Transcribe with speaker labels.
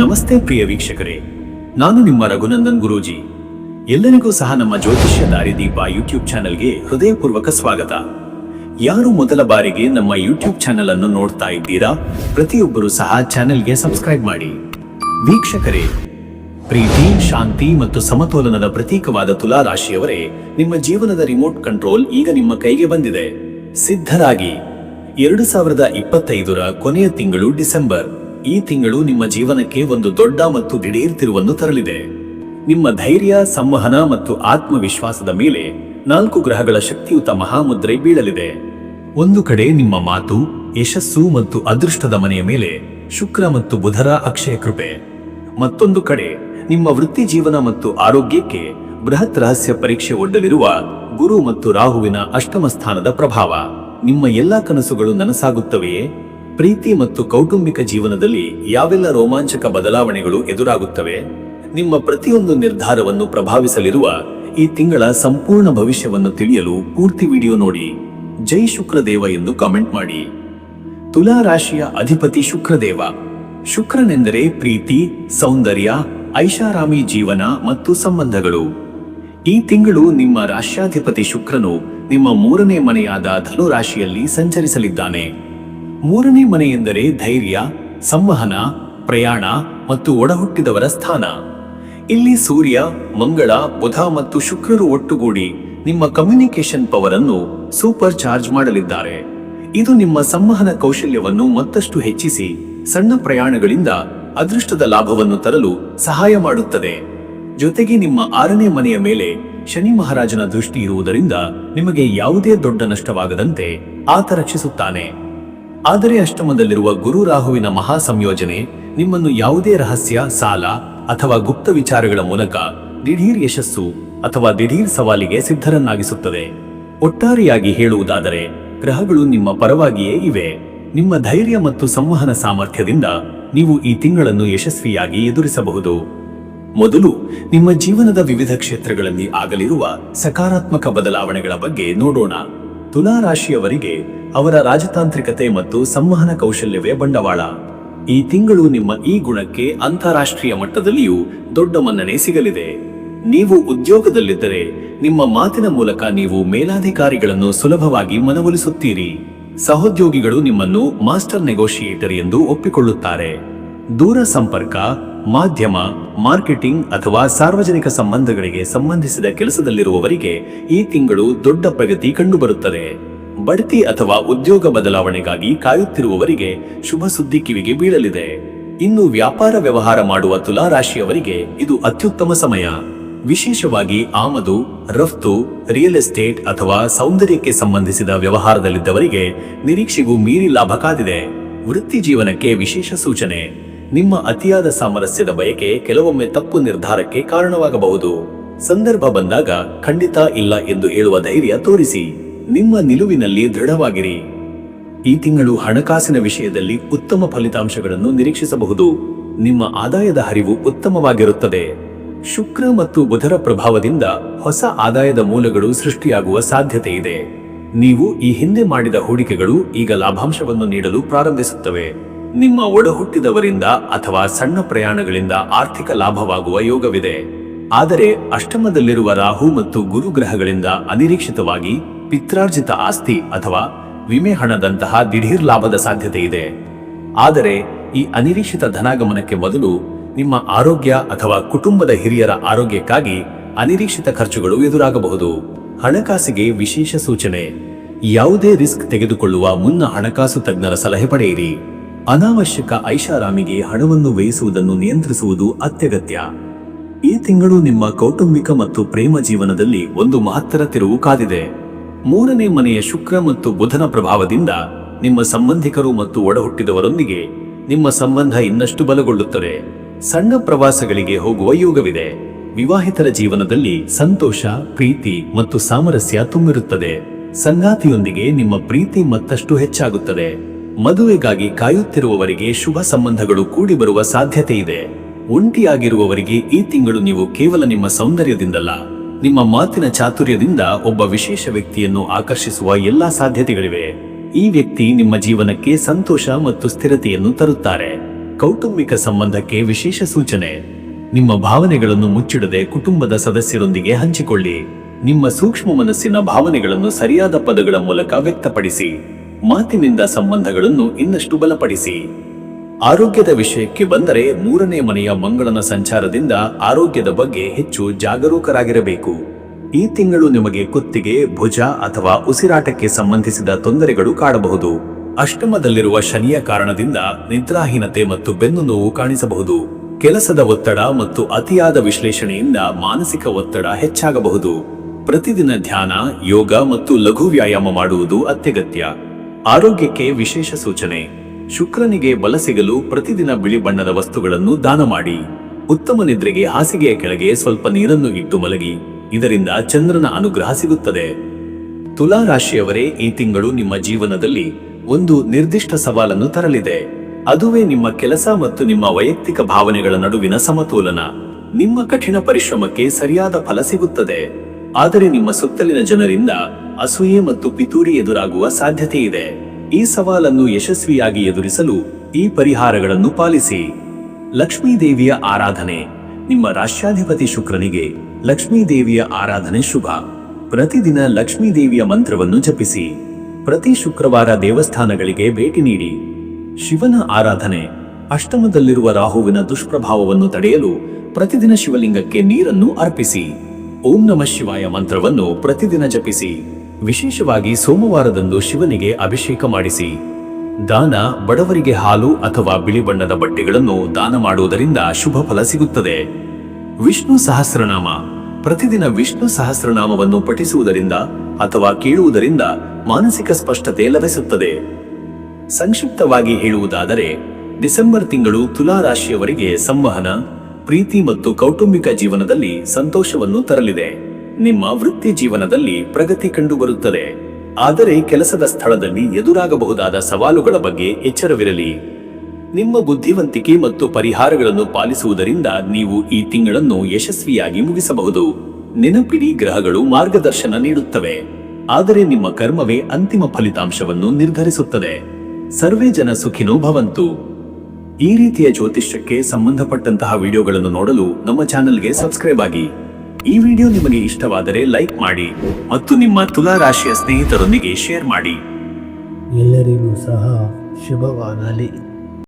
Speaker 1: ನಮಸ್ತೆ ಪ್ರಿಯ ವೀಕ್ಷಕರೇ. ನಾನು ನಿಮ್ಮ ರಘುನಂದನ್ ಗುರೂಜಿ. ಎಲ್ಲರಿಗೂ ಸಹ ನಮ್ಮ ಜ್ಯೋತಿಷ್ಯ ದಾರಿದೀಪ ಯೂಟ್ಯೂಬ್ ಚಾನೆಲ್ಗೆ ಹೃದಯಪೂರ್ವಕ ಸ್ವಾಗತ. ಯಾರು ಮೊದಲ ಬಾರಿಗೆ ನಮ್ಮ ಯೂಟ್ಯೂಬ್ ಚಾನೆಲ್ ಅನ್ನು ನೋಡ್ತಾ ಇದ್ದೀರಾ, ಪ್ರತಿಯೊಬ್ಬರು ಸಹ ಚಾನೆಲ್ಗೆ ಸಬ್ಸ್ಕ್ರೈಬ್ ಮಾಡಿ. ವೀಕ್ಷಕರೇ, ಪ್ರೀತಿ, ಶಾಂತಿ ಮತ್ತು ಸಮತೋಲನದ ಪ್ರತೀಕವಾದ ತುಲಾ ರಾಶಿಯವರೇ ನಿಮ್ಮ ಜೀವನದ ರಿಮೋಟ್ ಕಂಟ್ರೋಲ್ ಈಗ ನಿಮ್ಮ ಕೈಗೆ ಬಂದಿದೆ. ಸಿದ್ಧರಾಗಿ. ಎರಡು ಸಾವಿರದ ಇಪ್ಪತ್ತೈದರ ಕೊನೆಯ ತಿಂಗಳು ಡಿಸೆಂಬರ್. ಈ ತಿಂಗಳು ನಿಮ್ಮ ಜೀವನಕ್ಕೆ ಒಂದು ದೊಡ್ಡ ಮತ್ತು ದಿಢೀರ್ ತಿರುವನ್ನು ತರಲಿದೆ. ನಿಮ್ಮ ಧೈರ್ಯ, ಸಂವಹನ ಮತ್ತು ಆತ್ಮವಿಶ್ವಾಸದ ಮೇಲೆ ನಾಲ್ಕು ಗ್ರಹಗಳ ಶಕ್ತಿಯುತ ಮಹಾಮುದ್ರೆ ಬೀಳಲಿದೆ. ಒಂದು ಕಡೆ ನಿಮ್ಮ ಮಾತು, ಯಶಸ್ಸು ಮತ್ತು ಅದೃಷ್ಟದ ಮನೆಯ ಮೇಲೆ ಶುಕ್ರ ಮತ್ತು ಬುಧರ ಅಕ್ಷಯ ಕೃಪೆ. ಮತ್ತೊಂದು ಕಡೆ ನಿಮ್ಮ ವೃತ್ತಿ ಜೀವನ ಮತ್ತು ಆರೋಗ್ಯಕ್ಕೆ ಬೃಹತ್ ರಹಸ್ಯ ಪರೀಕ್ಷೆ ಒಡ್ಡಲಿರುವ ಗುರು ಮತ್ತು ರಾಹುವಿನ ಅಷ್ಟಮ ಸ್ಥಾನದ ಪ್ರಭಾವ. ನಿಮ್ಮ ಎಲ್ಲಾ ಕನಸುಗಳು ನನಸಾಗುತ್ತವೆಯೇ? ಪ್ರೀತಿ ಮತ್ತು ಕೌಟುಂಬಿಕ ಜೀವನದಲ್ಲಿ ಯಾವೆಲ್ಲ ರೋಮಾಂಚಕ ಬದಲಾವಣೆಗಳು ಎದುರಾಗುತ್ತವೆ, ನಿಮ್ಮ ಪ್ರತಿಯೊಂದು ನಿರ್ಧಾರವನ್ನು ಪ್ರಭಾವಿಸಲಿರುವ ಈ ತಿಂಗಳ ಸಂಪೂರ್ಣ ಭವಿಷ್ಯವನ್ನು ತಿಳಿಯಲು ಪೂರ್ತಿ ವಿಡಿಯೋ ನೋಡಿ. ಜೈ ಶುಕ್ರದೇವ ಎಂದು ಕಾಮೆಂಟ್ ಮಾಡಿ. ತುಲಾ ರಾಶಿಯ ಅಧಿಪತಿ ಶುಕ್ರದೇವ. ಶುಕ್ರನೆಂದರೆ ಪ್ರೀತಿ, ಸೌಂದರ್ಯ, ಐಷಾರಾಮಿ ಜೀವನ ಮತ್ತು ಸಂಬಂಧಗಳು. ಈ ತಿಂಗಳು ನಿಮ್ಮ ರಾಶ್ಯಾಧಿಪತಿ ಶುಕ್ರನು ನಿಮ್ಮ ಮೂರನೇ ಮನೆಯಾದ ಧನು ರಾಶಿಯಲ್ಲಿ ಸಂಚರಿಸಲಿದ್ದಾನೆ. ಮೂರನೇ ಮನೆ ಎಂದರೆ ಧೈರ್ಯ, ಸಂವಹನ, ಪ್ರಯಾಣ ಮತ್ತು ಒಡಹುಟ್ಟಿದವರ ಸ್ಥಾನ. ಇಲ್ಲಿ ಸೂರ್ಯ, ಮಂಗಳ, ಬುಧ ಮತ್ತು ಶುಕ್ರರು ಒಟ್ಟುಗೂಡಿ ನಿಮ್ಮ ಕಮ್ಯುನಿಕೇಶನ್ ಪವರ್ ಅನ್ನು ಸೂಪರ್ ಚಾರ್ಜ್ ಮಾಡಲಿದ್ದಾರೆ. ಇದು ನಿಮ್ಮ ಸಂವಹನ ಕೌಶಲ್ಯವನ್ನು ಮತ್ತಷ್ಟು ಹೆಚ್ಚಿಸಿ ಸಣ್ಣ ಪ್ರಯಾಣಗಳಿಂದ ಅದೃಷ್ಟದ ಲಾಭವನ್ನು ತರಲು ಸಹಾಯ ಮಾಡುತ್ತದೆ. ಜೊತೆಗೆ ನಿಮ್ಮ ಆರನೇ ಮನೆಯ ಮೇಲೆ ಶನಿ ಮಹಾರಾಜನ ದೃಷ್ಟಿ ಇರುವುದರಿಂದ ನಿಮಗೆ ಯಾವುದೇ ದೊಡ್ಡ ನಷ್ಟವಾಗದಂತೆ ಆತ ರಕ್ಷಿಸುತ್ತಾನೆ. ಆದರೆ ಅಷ್ಟಮದಲ್ಲಿರುವ ಗುರು ರಾಹುವಿನ ಮಹಾ ಸಂಯೋಜನೆ ನಿಮ್ಮನ್ನು ಯಾವುದೇ ರಹಸ್ಯ, ಸಾಲ ಅಥವಾ ಗುಪ್ತ ವಿಚಾರಗಳ ಮೂಲಕ ದಿಢೀರ್ ಯಶಸ್ಸು ಅಥವಾ ದಿಢೀರ್ ಸವಾಲಿಗೆ ಸಿದ್ಧರನ್ನಾಗಿಸುತ್ತದೆ. ಒಟ್ಟಾರೆಯಾಗಿ ಹೇಳುವುದಾದರೆ, ಗ್ರಹಗಳು ನಿಮ್ಮ ಪರವಾಗಿಯೇ ಇವೆ. ನಿಮ್ಮ ಧೈರ್ಯ ಮತ್ತು ಸಂವಹನ ಸಾಮರ್ಥ್ಯದಿಂದ ನೀವು ಈ ತಿಂಗಳನ್ನು ಯಶಸ್ವಿಯಾಗಿ ಎದುರಿಸಬಹುದು. ಮೊದಲು ನಿಮ್ಮ ಜೀವನದ ವಿವಿಧ ಕ್ಷೇತ್ರಗಳಲ್ಲಿ ಆಗಲಿರುವ ಸಕಾರಾತ್ಮಕ ಬದಲಾವಣೆಗಳ ಬಗ್ಗೆ ನೋಡೋಣ. ತುಲಾ ರಾಶಿಯವರಿಗೆ ಅವರ ರಾಜತಾಂತ್ರಿಕತೆ ಮತ್ತು ಸಂವಹನ ಕೌಶಲ್ಯವೇ ಬಂಡವಾಳ. ಈ ತಿಂಗಳು ನಿಮ್ಮ ಈ ಗುಣಕ್ಕೆ ಅಂತಾರಾಷ್ಟ್ರೀಯ ಮಟ್ಟದಲ್ಲಿಯೂ ದೊಡ್ಡ ಮನ್ನಣೆ ಸಿಗಲಿದೆ. ನೀವು ಉದ್ಯೋಗದಲ್ಲಿದ್ದರೆ ನಿಮ್ಮ ಮಾತಿನ ಮೂಲಕ ನೀವು ಮೇಲಾಧಿಕಾರಿಗಳನ್ನು ಸುಲಭವಾಗಿ ಮನವೊಲಿಸುತ್ತೀರಿ. ಸಹೋದ್ಯೋಗಿಗಳು ನಿಮ್ಮನ್ನು ಮಾಸ್ಟರ್ ನೆಗೋಷಿಯೇಟರ್ ಎಂದು ಒಪ್ಪಿಕೊಳ್ಳುತ್ತಾರೆ. ದೂರ ಸಂಪರ್ಕ ಮಾಧ್ಯಮ, ಮಾರ್ಕೆಟಿಂಗ್ ಅಥವಾ ಸಾರ್ವಜನಿಕ ಸಂಬಂಧಗಳಿಗೆ ಸಂಬಂಧಿಸಿದ ಕೆಲಸದಲ್ಲಿರುವವರಿಗೆ ಈ ತಿಂಗಳು ದೊಡ್ಡ ಪ್ರಗತಿ ಕಂಡುಬರುತ್ತದೆ. ಬಡ್ತಿ ಅಥವಾ ಉದ್ಯೋಗ ಬದಲಾವಣೆಗಾಗಿ ಕಾಯುತ್ತಿರುವವರಿಗೆ ಶುಭ ಸುದ್ದಿ ಕಿವಿಗೆ ಬೀಳಲಿದೆ. ಇನ್ನು ವ್ಯಾಪಾರ ವ್ಯವಹಾರ ಮಾಡುವ ತುಲಾ ರಾಶಿಯವರಿಗೆ ಇದು ಅತ್ಯುತ್ತಮ ಸಮಯ. ವಿಶೇಷವಾಗಿ ಆಮದು, ರಫ್ತು, ರಿಯಲ್ ಎಸ್ಟೇಟ್ ಅಥವಾ ಸೌಂದರ್ಯಕ್ಕೆ ಸಂಬಂಧಿಸಿದ ವ್ಯವಹಾರದಲ್ಲಿದ್ದವರಿಗೆ ನಿರೀಕ್ಷೆಗೂ ಮೀರಿ ಲಾಭ ಕಾದಿದೆ. ವೃತ್ತಿ ಜೀವನಕ್ಕೆ ವಿಶೇಷ ಸೂಚನೆ. ನಿಮ್ಮ ಅತಿಯಾದ ಸಾಮರಸ್ಯದ ಬಯಕೆ ಕೆಲವೊಮ್ಮೆ ತಪ್ಪು ನಿರ್ಧಾರಕ್ಕೆ ಕಾರಣವಾಗಬಹುದು. ಸಂದರ್ಭ ಬಂದಾಗ ಖಂಡಿತ ಇಲ್ಲ ಎಂದು ಹೇಳುವ ಧೈರ್ಯ ತೋರಿಸಿ. ನಿಮ್ಮ ನಿಲುವಿನಲ್ಲಿ ದೃಢವಾಗಿರಿ. ಈ ತಿಂಗಳು ಹಣಕಾಸಿನ ವಿಷಯದಲ್ಲಿ ಉತ್ತಮ ಫಲಿತಾಂಶಗಳನ್ನು ನಿರೀಕ್ಷಿಸಬಹುದು. ನಿಮ್ಮ ಆದಾಯದ ಹರಿವು ಉತ್ತಮವಾಗಿರುತ್ತದೆ. ಶುಕ್ರ ಮತ್ತು ಬುಧರ ಪ್ರಭಾವದಿಂದ ಹೊಸ ಆದಾಯದ ಮೂಲಗಳು ಸೃಷ್ಟಿಯಾಗುವ ಸಾಧ್ಯತೆ ಇದೆ ನೀವು ಈ ಹಿಂದೆ ಮಾಡಿದ ಹೂಡಿಕೆಗಳು ಈಗ ಲಾಭಾಂಶವನ್ನು ನೀಡಲು ಪ್ರಾರಂಭಿಸುತ್ತವೆ. ನಿಮ್ಮ ಒಡಹುಟ್ಟಿದವರಿಂದ ಅಥವಾ ಸಣ್ಣ ಪ್ರಯಾಣಗಳಿಂದ ಆರ್ಥಿಕ ಲಾಭವಾಗುವ ಯೋಗವಿದೆ. ಆದರೆ ಅಷ್ಟಮದಲ್ಲಿರುವ ರಾಹು ಮತ್ತು ಗುರು ಗ್ರಹಗಳಿಂದ ಅನಿರೀಕ್ಷಿತವಾಗಿ ಪಿತ್ರಾರ್ಜಿತ ಆಸ್ತಿ ಅಥವಾ ವಿಮೆ ಹಣದಂತಹ ದಿಢೀರ್ ಲಾಭದ ಸಾಧ್ಯತೆ ಇದೆ ಆದರೆ ಈ ಅನಿರೀಕ್ಷಿತ ಧನಾಗಮನಕ್ಕೆ ಮೊದಲು ನಿಮ್ಮ ಆರೋಗ್ಯ ಅಥವಾ ಕುಟುಂಬದ ಹಿರಿಯರ ಆರೋಗ್ಯಕ್ಕಾಗಿ ಅನಿರೀಕ್ಷಿತ ಖರ್ಚುಗಳು ಎದುರಾಗಬಹುದು. ಹಣಕಾಸಿಗೆ ವಿಶೇಷ ಸೂಚನೆ. ಯಾವುದೇ ರಿಸ್ಕ್ ತೆಗೆದುಕೊಳ್ಳುವ ಮುನ್ನ ಹಣಕಾಸು ತಜ್ಞರ ಸಲಹೆ ಪಡೆಯಿರಿ. ಅನಾವಶ್ಯಕ ಐಷಾರಾಮಿಗೆ ಹಣವನ್ನು ವ್ಯಯಿಸುವುದನ್ನು ನಿಯಂತ್ರಿಸುವುದು ಅತ್ಯಗತ್ಯ. ಈ ತಿಂಗಳು ನಿಮ್ಮ ಕೌಟುಂಬಿಕ ಮತ್ತು ಪ್ರೇಮ ಜೀವನದಲ್ಲಿ ಒಂದು ಮಹತ್ತರ ತಿರುವು ಕಾದಿದೆ. ಮೂರನೇ ಮನೆಯ ಶುಕ್ರ ಮತ್ತು ಬುಧನ ಪ್ರಭಾವದಿಂದ ನಿಮ್ಮ ಸಂಬಂಧಿಕರು ಮತ್ತು ಒಡಹುಟ್ಟಿದವರೊಂದಿಗೆ ನಿಮ್ಮ ಸಂಬಂಧ ಇನ್ನಷ್ಟು ಬಲಗೊಳ್ಳುತ್ತದೆ. ಸಣ್ಣ ಪ್ರವಾಸಗಳಿಗೆ ಹೋಗುವ ಯೋಗವಿದೆ. ವಿವಾಹಿತರ ಜೀವನದಲ್ಲಿ ಸಂತೋಷ, ಪ್ರೀತಿ ಮತ್ತು ಸಾಮರಸ್ಯ ತುಂಬಿರುತ್ತದೆ. ಸಂಗಾತಿಯೊಂದಿಗೆ ನಿಮ್ಮ ಪ್ರೀತಿ ಮತ್ತಷ್ಟು ಹೆಚ್ಚಾಗುತ್ತದೆ. ಮದುವೆಗಾಗಿ ಕಾಯುತ್ತಿರುವವರಿಗೆ ಶುಭ ಸಂಬಂಧಗಳು ಕೂಡಿ ಬರುವ ಸಾಧ್ಯತೆ ಇದೆ. ಒಂಟಿಯಾಗಿರುವವರಿಗೆ ಈ ತಿಂಗಳು ನೀವು ಕೇವಲ ನಿಮ್ಮ ಸೌಂದರ್ಯದಿಂದಲ್ಲ, ನಿಮ್ಮ ಮಾತಿನ ಚಾತುರ್ಯದಿಂದ ಒಬ್ಬ ವಿಶೇಷ ವ್ಯಕ್ತಿಯನ್ನು ಆಕರ್ಷಿಸುವ ಎಲ್ಲಾ ಸಾಧ್ಯತೆಗಳಿವೆ. ಈ ವ್ಯಕ್ತಿ ನಿಮ್ಮ ಜೀವನಕ್ಕೆ ಸಂತೋಷ ಮತ್ತು ಸ್ಥಿರತೆಯನ್ನು ತರುತ್ತಾರೆ. ಕೌಟುಂಬಿಕ ಸಂಬಂಧಕ್ಕೆ ವಿಶೇಷ ಸೂಚನೆ. ನಿಮ್ಮ ಭಾವನೆಗಳನ್ನು ಮುಚ್ಚಿಡದೆ ಕುಟುಂಬದ ಸದಸ್ಯರೊಂದಿಗೆ ಹಂಚಿಕೊಳ್ಳಿ. ನಿಮ್ಮ ಸೂಕ್ಷ್ಮ ಮನಸ್ಸಿನ ಭಾವನೆಗಳನ್ನು ಸರಿಯಾದ ಪದಗಳ ಮೂಲಕ ವ್ಯಕ್ತಪಡಿಸಿ. ಮಾತಿನಿಂದ ಸಂಬಂಧಗಳನ್ನು ಇನ್ನಷ್ಟು ಬಲಪಡಿಸಿ. ಆರೋಗ್ಯದ ವಿಷಯಕ್ಕೆ ಬಂದರೆ ಮೂರನೇ ಮನೆಯ ಮಂಗಳನ ಸಂಚಾರದಿಂದ ಆರೋಗ್ಯದ ಬಗ್ಗೆ ಹೆಚ್ಚು ಜಾಗರೂಕರಾಗಿರಬೇಕು. ಈ ತಿಂಗಳು ನಿಮಗೆ ಕುತ್ತಿಗೆ, ಭುಜ ಅಥವಾ ಉಸಿರಾಟಕ್ಕೆ ಸಂಬಂಧಿಸಿದ ತೊಂದರೆಗಳು ಕಾಡಬಹುದು. ಅಷ್ಟಮದಲ್ಲಿರುವ ಶನಿಯ ಕಾರಣದಿಂದ ನಿದ್ರಾಹೀನತೆ ಮತ್ತು ಬೆನ್ನು ನೋವು ಕಾಣಿಸಬಹುದು. ಕೆಲಸದ ಒತ್ತಡ ಮತ್ತು ಅತಿಯಾದ ವಿಶ್ಲೇಷಣೆಯಿಂದ ಮಾನಸಿಕ ಒತ್ತಡ ಹೆಚ್ಚಾಗಬಹುದು. ಪ್ರತಿದಿನ ಧ್ಯಾನ, ಯೋಗ ಮತ್ತು ಲಘು ವ್ಯಾಯಾಮ ಮಾಡುವುದು ಅತ್ಯಗತ್ಯ. ಆರೋಗ್ಯಕ್ಕೆ ವಿಶೇಷ ಸೂಚನೆ. ಶುಕ್ರನಿಗೆ ಬಲ ಸಿಗಲು ಪ್ರತಿದಿನ ಬಿಳಿ ಬಣ್ಣದ ವಸ್ತುಗಳನ್ನು ದಾನ ಮಾಡಿ. ಉತ್ತಮ ನಿದ್ರೆಗೆ ಹಾಸಿಗೆಯ ಕೆಳಗೆ ಸ್ವಲ್ಪ ನೀರನ್ನು ಇಟ್ಟು ಮಲಗಿ. ಇದರಿಂದ ಚಂದ್ರನ ಅನುಗ್ರಹ ಸಿಗುತ್ತದೆ. ತುಲಾ ರಾಶಿಯವರೇ, ಈ ತಿಂಗಳು ನಿಮ್ಮ ಜೀವನದಲ್ಲಿ ಒಂದು ನಿರ್ದಿಷ್ಟ ಸವಾಲನ್ನು ತರಲಿದೆ. ಅದುವೇ ನಿಮ್ಮ ಕೆಲಸ ಮತ್ತು ನಿಮ್ಮ ವೈಯಕ್ತಿಕ ಭಾವನೆಗಳ ನಡುವಿನ ಸಮತೋಲನ. ನಿಮ್ಮ ಕಠಿಣ ಪರಿಶ್ರಮಕ್ಕೆ ಸರಿಯಾದ ಫಲ ಸಿಗುತ್ತದೆ. ಆದರೆ ನಿಮ್ಮ ಸುತ್ತಲಿನ ಜನರಿಂದ ಅಸೂಯೆ ಮತ್ತು ಪಿತೂರಿ ಎದುರಾಗುವ ಸಾಧ್ಯತೆ ಇದೆ ಈ ಸವಾಲನ್ನು ಯಶಸ್ವಿಯಾಗಿ ಎದುರಿಸಲು ಈ ಪರಿಹಾರಗಳನ್ನು ಪಾಲಿಸಿ. ಲಕ್ಷ್ಮೀ ದೇವಿಯ ಆರಾಧನೆ. ನಿಮ್ಮ ರಾಷ್ಟ್ರಾಧಿಪತಿ ಶುಕ್ರನಿಗೆ ಲಕ್ಷ್ಮೀ ದೇವಿಯ ಆರಾಧನೆ ಶುಭ. ಪ್ರತಿದಿನ ಲಕ್ಷ್ಮೀ ದೇವಿಯ ಮಂತ್ರವನ್ನು ಜಪಿಸಿ. ಪ್ರತಿ ಶುಕ್ರವಾರ ದೇವಸ್ಥಾನಗಳಿಗೆ ಭೇಟಿ ನೀಡಿ. ಶಿವನ ಆರಾಧನೆ. ಅಷ್ಟಮದಲ್ಲಿರುವ ರಾಹುವಿನ ದುಷ್ಪ್ರಭಾವವನ್ನು ತಡೆಯಲು ಪ್ರತಿದಿನ ಶಿವಲಿಂಗಕ್ಕೆ ನೀರನ್ನು ಅರ್ಪಿಸಿ. ಓಂ ನಮಃ ಶಿವಾಯ ಮಂತ್ರವನ್ನು ಪ್ರತಿದಿನ ಜಪಿಸಿ. ವಿಶೇಷವಾಗಿ ಸೋಮವಾರದಂದು ಶಿವನಿಗೆ ಅಭಿಷೇಕ ಮಾಡಿಸಿ. ದಾನ, ಬಡವರಿಗೆ ಹಾಲು ಅಥವಾ ಬಿಳಿ ಬಣ್ಣದ ಬಟ್ಟೆಗಳನ್ನು ದಾನ ಮಾಡುವುದರಿಂದ ಶುಭ ಫಲ ಸಿಗುತ್ತದೆ. ವಿಷ್ಣು ಸಹಸ್ರನಾಮ. ಪ್ರತಿದಿನ ವಿಷ್ಣು ಸಹಸ್ರನಾಮವನ್ನು ಪಠಿಸುವುದರಿಂದ ಅಥವಾ ಕೇಳುವುದರಿಂದ ಮಾನಸಿಕ ಸ್ಪಷ್ಟತೆ ಲಭಿಸುತ್ತದೆ. ಸಂಕ್ಷಿಪ್ತವಾಗಿ ಹೇಳುವುದಾದರೆ, ಡಿಸೆಂಬರ್ ತಿಂಗಳು ತುಲಾ ರಾಶಿಯವರಿಗೆ ಸಂವಹನ, ಪ್ರೀತಿ ಮತ್ತು ಕೌಟುಂಬಿಕ ಜೀವನದಲ್ಲಿ ಸಂತೋಷವನ್ನು ತರಲಿದೆ. ನಿಮ್ಮ ವೃತ್ತಿ ಜೀವನದಲ್ಲಿ ಪ್ರಗತಿ ಕಂಡುಬರುತ್ತದೆ. ಆದರೆ ಕೆಲಸದ ಸ್ಥಳದಲ್ಲಿ ಎದುರಾಗಬಹುದಾದ ಸವಾಲುಗಳ ಬಗ್ಗೆ ಎಚ್ಚರವಿರಲಿ. ನಿಮ್ಮ ಬುದ್ಧಿವಂತಿಕೆ ಮತ್ತು ಪರಿಹಾರಗಳನ್ನು ಪಾಲಿಸುವುದರಿಂದ ನೀವು ಈ ತಿಂಗಳನ್ನು ಯಶಸ್ವಿಯಾಗಿ ಮುಗಿಸಬಹುದು. ನೆನಪಿಡಿ, ಗ್ರಹಗಳು ಮಾರ್ಗದರ್ಶನ ನೀಡುತ್ತವೆ. ಆದರೆ ನಿಮ್ಮ ಕರ್ಮವೇ ಅಂತಿಮ ಫಲಿತಾಂಶವನ್ನು ನಿರ್ಧರಿಸುತ್ತದೆ. ಸರ್ವೇ ಜನ ಸುಖಿನೋ ಭವಂತು. ಈ ರೀತಿಯ ಜ್ಯೋತಿಷ್ಯಕ್ಕೆ ಸಂಬಂಧಪಟ್ಟಂತಹ ವಿಡಿಯೋಗಳನ್ನು ನೋಡಲು ನಮ್ಮ ಚಾನೆಲ್ಗೆ ಸಬ್ಸ್ಕ್ರೈಬ್ ಆಗಿ. ಈ ವಿಡಿಯೋ ನಿಮಗೆ ಇಷ್ಟವಾದರೆ ಲೈಕ್ ಮಾಡಿ ಮತ್ತು ನಿಮ್ಮ ತುಲಾ ರಾಶಿಯ ಸ್ನೇಹಿತರೊಂದಿಗೆ ಶೇರ್ ಮಾಡಿ.
Speaker 2: ಎಲ್ಲರಿಗೂ ಸಹ ಶುಭವಾಗಲಿ.